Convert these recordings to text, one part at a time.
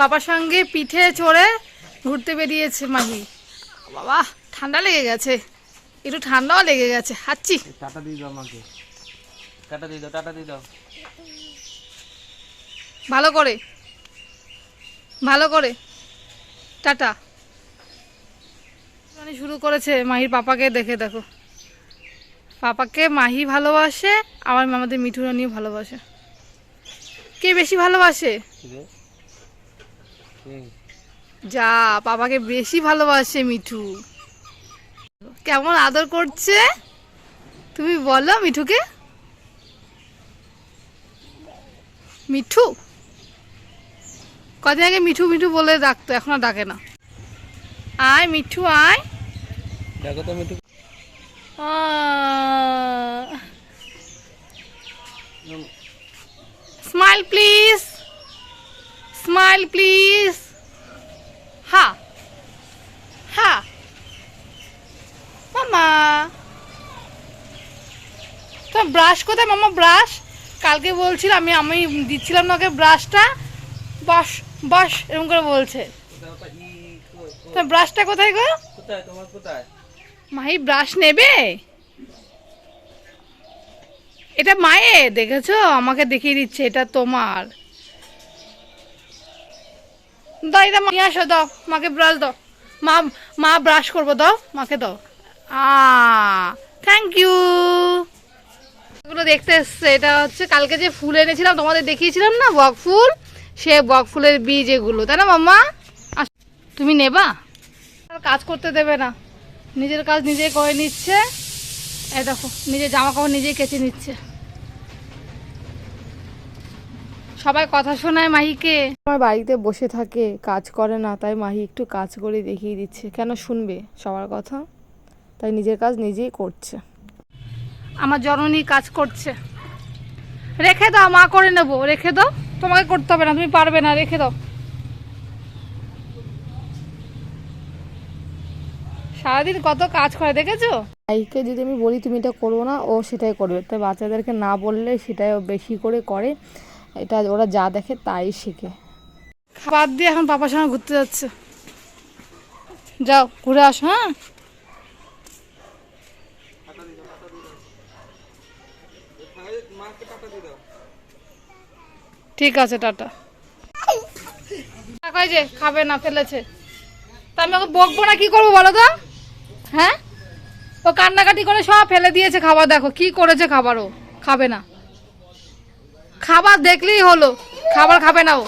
পাপার সঙ্গে পিঠে চড়ে ঘুরতে বেরিয়েছে মাহি। বাবা ঠান্ডা লেগে গেছে। একটু ঠান্ডাও লেগে গেছে। হাচ্ছি টাটা দিয়ে দাও আমাকে। টাটা দিয়ে দাও টাটা দিয়ে দাও। ভালো করে। ভালো করে। টাটা। মানে শুরু করেছে মাহির পাপাকে দেখে দেখো। পাপাকে মাহি ভালোবাসে আমার আমাদের মিঠু রানিও ভালোবাসে। কে বেশি ভালোবাসে? যা বাবাকে বেশি ভালোবাসে মিঠু। কেমন আদর করছে? তুমি বলো মিঠুকে। মিঠু? কদিন আগে মিঠু মিঠু বলে ডাকতো এখন আর ডাকে না। আয় মিঠু আয়। দেখো তো Mithu. Smile please. Smile please হা হা মামা তোমার ব্রাশ কোথায় মামা ব্রাশ কালকে বলছিল আমি আমি দিচ্ছিলাম না ওকে ব্রাশটা বাস বাস এরকম করে বলছে। তোমার ব্রাশটা কোথায় গো? কোথায় তোমার কোথায়? মাহি ব্রাশ নেবে? এটা মায়ের দেখেছ? আমাকে দেখিয়ে দিচ্ছে এটা তোমার। দাও এটা নিয়ে আসো, দাও, মাকে ব্রাশ দাও। মা মা ব্রাশ করব, দাও, মাকে দাও। আ থ্যাংক ইউ এগুলো দেখতে এসছে, এটা হচ্ছে কালকে যে ফুল এনেছিলাম, তোমাদের দেখিয়েছিলাম না, বক ফুল? সে বক ফুলের বীজ এগুলো, তাই না মাম্মা? তুমি নেবা? কাজ করতে দেবে না। নিজের কাজ নিজেই করে নিচ্ছে। এই দেখো, নিজের জামা কাপড় নিজেই কেচে নিচ্ছে। সবাই কথা শোনায় মাহিকে। আমার বাড়িতে বসে থাকে কাজ করে না তাই মাহি একটু কাজ করে দেখিয়ে দিচ্ছে। কেন শুনবে সবার কথা? তাই নিজের কাজ নিজেই করছে। আমার জননী কাজ করছে। রেখে দাও মা করে নেব। রেখে দাও। তোমাকে করতে হবে না তুমি পারবে না রেখে দাও। সারাদিন কত কাজ করে দেখেছ? ভাইকে যদি আমি বলি তুমি এটা করব না ও সেটাই করবে। তাই বাচ্চাদেরকে না বললে সেটাই বেশি করে করে। এটা ওরা যা দেখে তাই শিখে। খাবার দিয়ে এখন পাপার সঙ্গে ঘুরতে যাচ্ছে। যাও, ঘুরে আস হ্যাঁ? ঠিক আছে, টাটা। কই যে, খাবে না, ফেলেছে। তা আমি ওকে বকবো না, কি করব বলো তো? হ্যাঁ? ও কান্নাকাটি করে সব ফেলে দিয়েছে খাবার, দেখো, কি করেছে খাবার ও, খাবে না। খাবার দেখলেই হলো। খাবার খাবে না ও।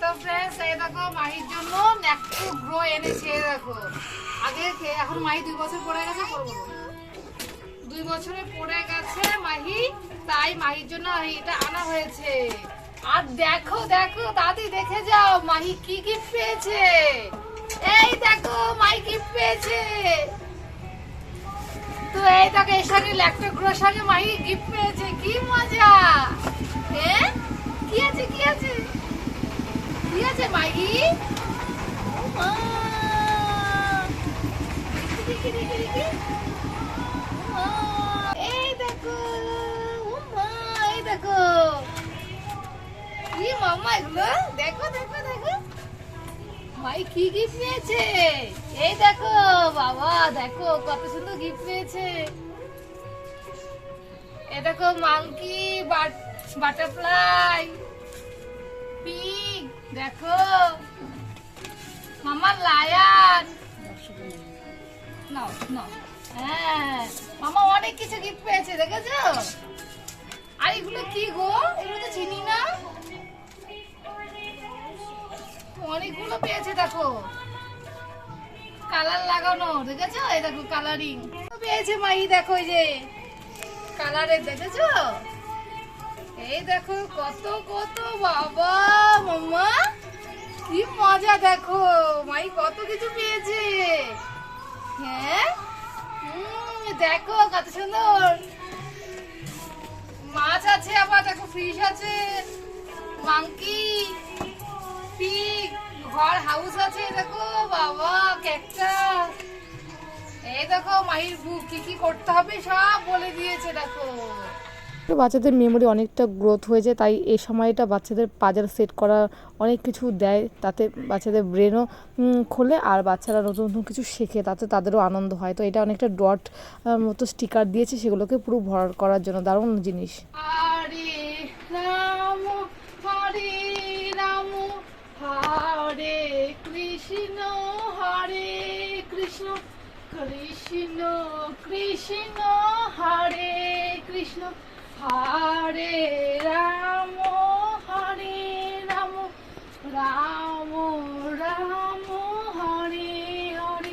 তো এই দেখো, মাহির জন্য গ্রো এনেছে দেখো। আগে এখন দুই বছর করব দুই পড়ে গেছে মাহি, তাই জন্য এটা আনা হয়েছে। আর দেখো দেখো দেখে যাও, মাহি কি গিফট পেয়েছে। এই দেখো পেয়েছে। তো এই দেখো মাহি গিফট দেখো দেখো দেখো ভাই, কি গিফট পেয়েছে এই দেখো, বাবা, দেখো, কত সুন্দর গিফট পেয়েছে। মাংকি বাটারফ্লাই দেখো। হ্যাঁ মামা, অনেক কিছু গিফট পেয়েছে, দেখেছ? আর এগুলো কি গো? অনেকগুলো পেয়েছে দেখো। কালার লাগানো, দেখেছ? এই দেখো কালারিং পেয়েছে মাই দেখো এই যে। কালারের, দেখেছ? এই দেখো কত কত, বাবা, মাম্মা। কি মজা, দেখো। মাই কত কিছু পেয়েছে। হ্যাঁ? দেখো কত সুন্দর। মাছ আছে আবার, দেখো ফিশ আছে। মাংকি পিগ ঘর হাউস আছে দেখো বাবা ক্যাকটাস এই দেখো মাহির বুক কি কি করতে হবে সব বলে দিয়েছে দেখো। বাচ্চাদের মেমোরি অনেকটা গ্রোথ হয়েছে তাই এই সময়টা বাচ্চাদের পাজার সেট করা অনেক কিছু দেয় তাতে বাচ্চাদের ব্রেনও খোলে আর বাচ্চারা নতুন নতুন কিছু শেখে তাতে তাদেরও আনন্দ হয়। তো এটা অনেকটা ডট মতো স্টিকার দিয়েছে সেগুলোকে পুরো ভর করার জন্য দারুণ জিনিস। হরে রাম হরে হরে কৃষ্ণ হরে কৃষ্ণ কৃষ্ণ কৃষ্ণ, হরে কৃষ্ণ, হরে রাম হরে রাম রাম রাম, হরে হরে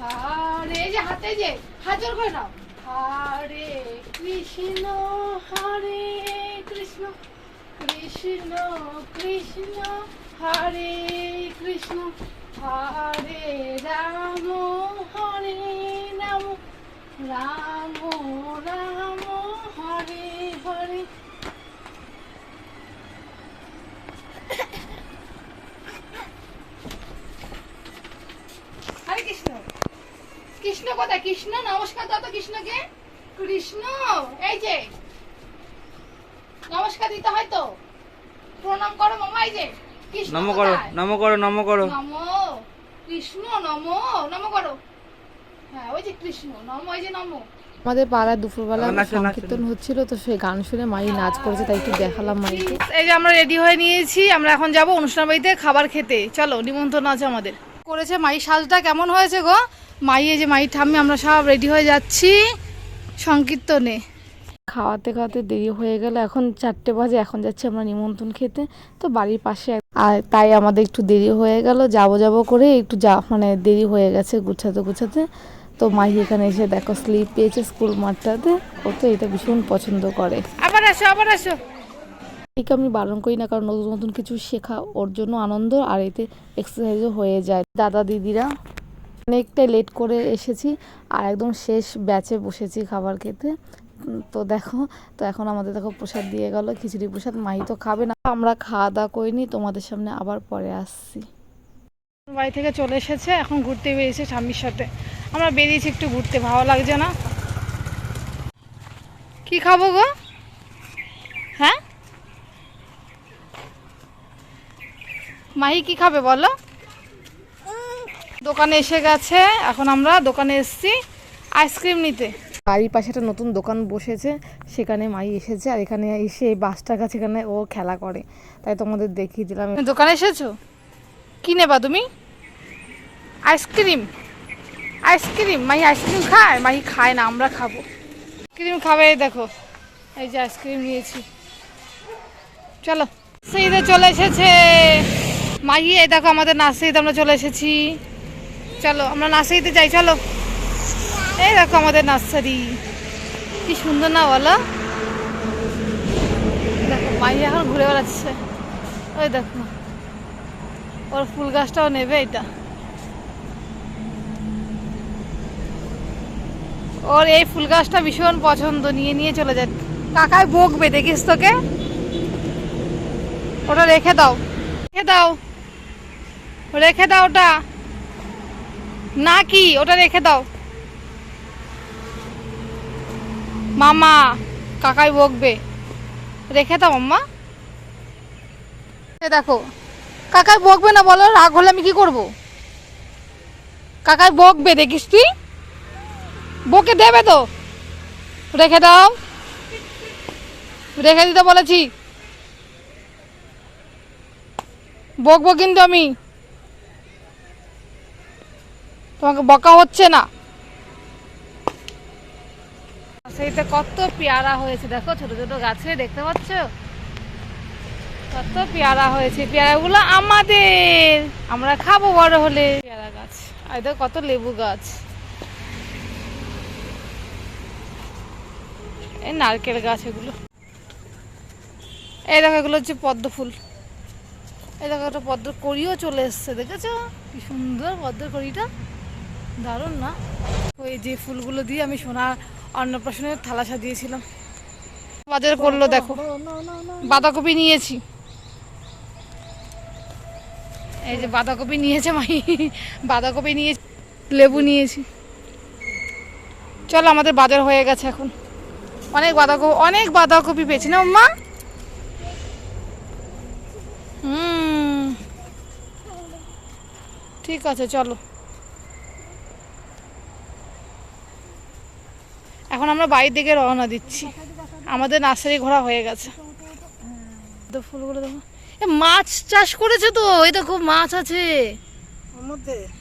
হরে যে হাতে যে হাজার করে নাও। হরে কৃষ্ণ হরে কৃষ্ণ কৃষ্ণ কৃষ্ণ হরে কৃষ্ণ, হরে রাম হরে রাম। রাম রাম, হরে হরে। হরে কৃষ্ণ। কৃষ্ণ কোথায়? কৃষ্ণ, নমস্কার তো কৃষ্ণকে। কৃষ্ণ, এই যে। নমস্কার দিতে হয় তো? প্রণাম করো মামা, এই যে। নম করো? নম করো নম করো। নম কৃষ্ণ নম নম করো। হ্যাঁ ওই যে কৃষ্ণ নম ওই যে নম। আমাদের পাড়ায় দুপুরবেলা সংকীর্তন হচ্ছিল তো সেই গান শুনে মাই নাচ করেছে তাই একটু দেখালাম মাইকে। এই যে আমরা রেডি হয়ে নিয়েছি আমরা এখন যাব অনুষ্ঠান বাড়িতে খাবার খেতে। চলো নিমন্ত্রণ আছে আমাদের। করেছে মাই সাজটা কেমন হয়েছে গো? মাই এই যে মাই ঠাম্মি আমরা সব রেডি হয়ে যাচ্ছি সংকীর্তনে। খাওয়াতে খাওয়াতে দেরি হয়ে গেল। এখন চারটে বাজে এখন যাচ্ছি আমরা নিমন্ত্রণ খেতে। তো বাড়ির পাশে আর তাই আমাদের একটু দেরি হয়ে গেল। যাব যাব করে একটু যা মানে দেরি হয়ে গেছে গুছাতে গুছাতে। তো মাহি এখানে এসে দেখো স্লিপ পেয়েছে স্কুল মাঠটাতে। ও তো এটা ভীষণ পছন্দ করে। আবার আসো আবার আসো। একে আমি বারণ করি না কারণ নতুন নতুন কিছু শেখা ওর জন্য আনন্দ আর এতে এক্সারসাইজও হয়ে যায়। দাদা দিদিরা অনেকটাই লেট করে এসেছি আর একদম শেষ ব্যাচে বসেছি খাবার খেতে। তো দেখো, তো এখন আমাদের দেখো প্রসাদ দিয়ে গেল, খিচুড়ি প্রসাদ, মাই তো খাবে না। আমরা খাওয়া দাওয়া করিনি তোমাদের সামনে আবার পরে আসছি। বাড়ি থেকে চলে এসেছে, এখন ঘুরতে বেরিয়েছে স্বামীর সাথে। আমরা বেরিয়েছি একটু ঘুরতে, ভালো লাগছে না? কি খাব গো? হ্যাঁ? মাহি কি খাবে বলো? দোকানে এসে গেছে, এখন আমরা দোকানে এসেছি, আইসক্রিম নিতে। বাড়ির পাশে একটা নতুন দোকান বসেছে, সেখানে মাই এসেছে আর এখানে এসে এই বাসটার কাছে এখানে ও খেলা করে। তাই তোমাদের দেখিয়ে দিলাম। দোকানে এসেছ? কি নেবা তুমি? আইসক্রিম। আইসক্রিম। মাই আইসক্রিম খায়? মাই খায় না, আমরা খাব। আইসক্রিম খাবে এই দেখো। এই যে আইসক্রিম নিয়েছি। চলো। সেইদে চলে এসেছে। মাহি, এই দেখো আমাদের নার্সারিতে আমরা চলে এসেছি। চলো, আমরা নার্সারিতে যাই, চলো। এই দেখো আমাদের নার্সারি। কি সুন্দর না বলো? দেখো মাহি এখন ঘুরে বেড়াচ্ছে। ওই দেখো। ওর ফুল গাছটাও নেবে এটা। ওর এই ফুল গাছটা ভীষণ পছন্দ। নিয়ে নিয়ে চলে যায়। কাকায় বকবে, দেখিস তোকে? ওটা রেখে দাও। রেখে দাও। রেখে দাও ওটা। না কি ওটা রেখে দাও। মামা, কাকাই বকবে। রেখে দাও মাম্মা। দেখো, কাকাই বকবে না বলো, রাগ হলে আমি কি করব? কাকাই বকবে, দেখিস তুই? বকে দেবে তো। রেখে দাও। রেখে দিতে বলেছি। বকবো কিন্তু আমি। তোমাকে বকা হচ্ছে না। সেইটা কত পেয়ারা হয়েছে, দেখো ছোট ছোট গাছে দেখতে পাচ্ছ? কত পেয়ারা হয়েছে, পেয়ারাগুলো আমাদের। আমরা খাব বড় হলে। পেয়ারা গাছ, আর দেখো কত লেবু গাছ। এই নারকেল গাছ এগুলো। এই দেখো, এগুলো হচ্ছে পদ্ম ফুল। এই দেখো একটা পদ্ম কড়িও চলে এসছে, দেখেছ? কি সুন্দর পদ্ম কড়িটা। দারুণ না? ওই যে ফুলগুলো দিয়ে আমি সোনা অন্নপ্রাশনের থালা সাজিয়েছিলাম। বাজার করল দেখো। বাঁধাকপি নিয়েছি। এই যে বাঁধাকপি নিয়েছে মাই বাঁধাকপি নিয়েছি, লেবু নিয়েছি। চলো আমাদের বাজার হয়ে গেছে এখন। অনেক বাঁধাকপি অনেক বাঁধাকপি পেয়েছি না মা? হুম। ঠিক আছে, চলো। আমরা বাড়ির দিকে রওনা দিচ্ছি। আমাদের নার্সারি ঘোরা হয়ে গেছে। তো ফুলগুলো দেখো। এ মাছ চাষ করেছে তো এই দেখো মাছ আছে।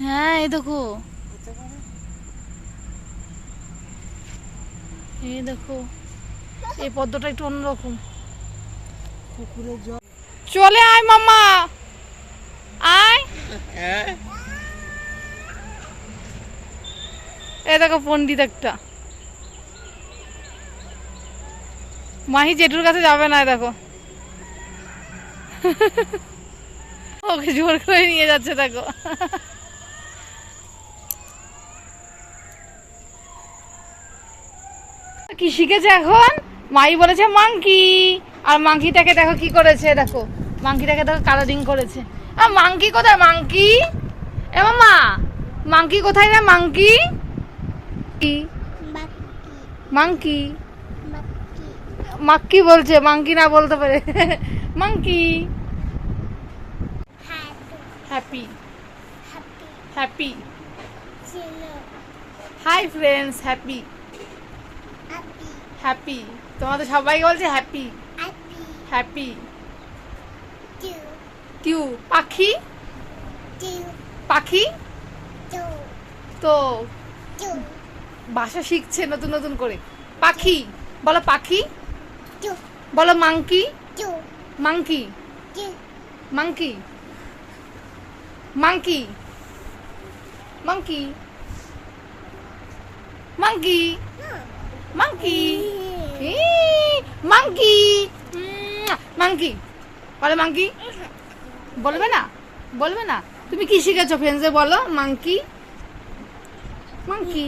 হ্যাঁ এই দেখো। এই দেখো। এই পদ্মটা একটু অন্যরকম। পুকুরে জল চলে আয় মামা আয়। এই দেখো পন্ডিত একটা। মাহি জেঠুর কাছে যাবে না, দেখো। ওকে জোর করে নিয়ে যাচ্ছে, দেখো। কি শিখেছে এখন? মাই বলেছে, মাংকি। আর মাংকিটাকে দেখো কি করেছে, দেখো। মাংকিটাকে দেখো কালারিং করেছে। আর মাংকি কোথায়, মাংকি? এ, মামা, মাংকি কোথায় রে মাংকি। মাংকি? মাক্কি বলছে মাংকি না বলতে পারে। Monkey happy happy hi friends happy happy তোমাদের সবাইকে বলছে হ্যাপি হ্যাপি টিউ পাখি? পাখি? তো ভাষা শিখছে নতুন নতুন করে। পাখি, বলো পাখি। বলো monkey. Monkey. Monkey. Monkey. Monkey. Monkey. Monkey. Monkey. Monkey. বলো মাংকি। বলবে না? বলবে না? তুমি কি শিখেছো ফ্রেন্ডসে বলো মাংকি। মাংকি।